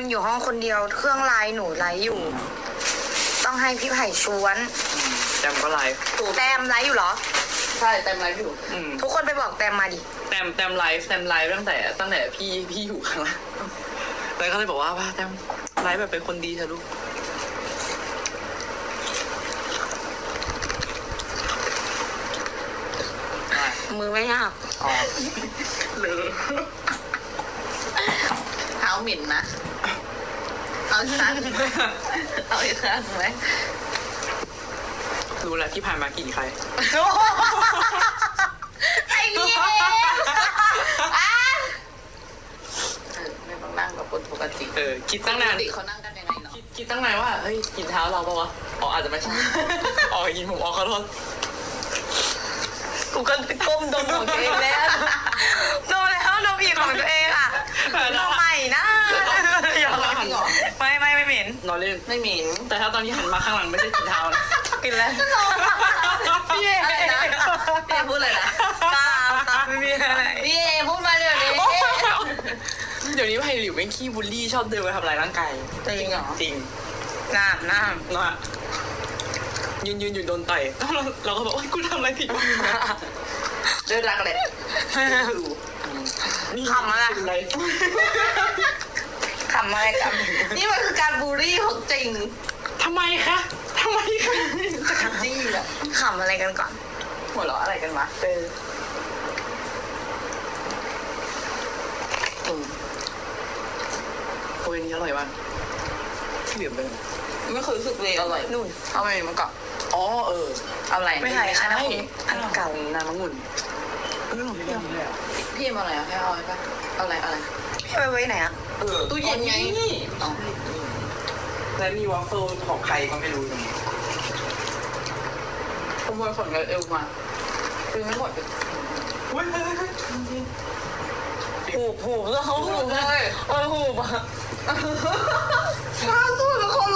มอยู่ห้องคนเดียว เครื่องไลน์หนูไลฟ์อยู่ ต้องให้พี่ไผ่ชวน แต้มก็ไลฟ์แตมไลฟ์อยู่เหรอ ใช่เต็มไลฟ์อยู่ อืมทุกคนไปบอกแตมมาดิ แต้มแต้มไลฟ์แต้มไลฟ์ตั้งแต่ตั้งแต่พี่พี่อยู่ข้างล่างแล้วก็เลยบอกว่าว่าแต้มไลฟ์แบบเป็นคนดีเถอะลูกมือไม่หักอ๋อ เลยเท้าหมิ่นนะ เอาอีกครั้งเอาอีกครั้งไหมรู้แล้วที่ผ่านมากี่ใคร ไอ้เหี้ยเออไม่ต้องนั่งแบบคนปกติเออ คิดตั้งนานปกติเขานั่งกันยังไงเนาะคิดคิดตั้งนานว่า เฮ้ยกินเท้าเราปะวะ อ๋ออาจจะไม่ใช่ อ๋อกินผมอ๋อขอโทษ กูก็ก้มดมของตัวเองแล้วดมแล้วดมอีกของตัวเองอะดมใหม่นะอย่าไม่ไม่ไม่เห ม็นนอนเล่นไม่หมิ่นแต่ถ้าตอนนี้หันมาข้างหลังไม่ใช่กินเท้านะกินแล้วพี่เออะไรนะพี่เอพูดเลยนะตาตาไม่มีอะไรพี่เอพูดมาเดี๋ยวนี้เดี๋ยวนี้ไผ่หลิวเป็นขี้บูลลี่ชอบเดินไปทำลายร่างกายจริงเหรอจริงน้ำน้นะยืนยืนอยู่โดนต่อยเราเราก็บอกว่ากูทำอะไรผิดวะด้วยรักแหละำขำอะไรอะไร ขำอะไรกันนี่มันคือการบูลลี่ของจริงทำไมคะทำไมคะจะขัดจี้อะขำอะไรกันก่อน หัวเราะอะไรกันวะเอออืมโอ้ยอันนี้อร่อยมากที่เหลือเป็นไม่เคยรู้สึกเลยอร่อยนู่นเอาไปมันก่อนอ๋อเออ เอาอะไรไม่ใช่อันนั้นอันเก่าน้ำมะงุ่นเออไม่ได้เลยอะพี่เอาอะไรอะให้เอาอะไรปะเอาอะไรเอาอะไรพี่ไปไว้ไหนอะเออตู้เย็นไงอ๋อแล้วมีวอฟเฟิลของใครก็ไม่รู้ตรงนี้ขโมยขนกับเอวมาคือไม่หมดเลยอุ้ยเฮ้ยเฮ้ยหูบหูบแล้วเขาหูบเลยเออหูบอะข้าวตู้แล้วเขาลุงจ้ำอะ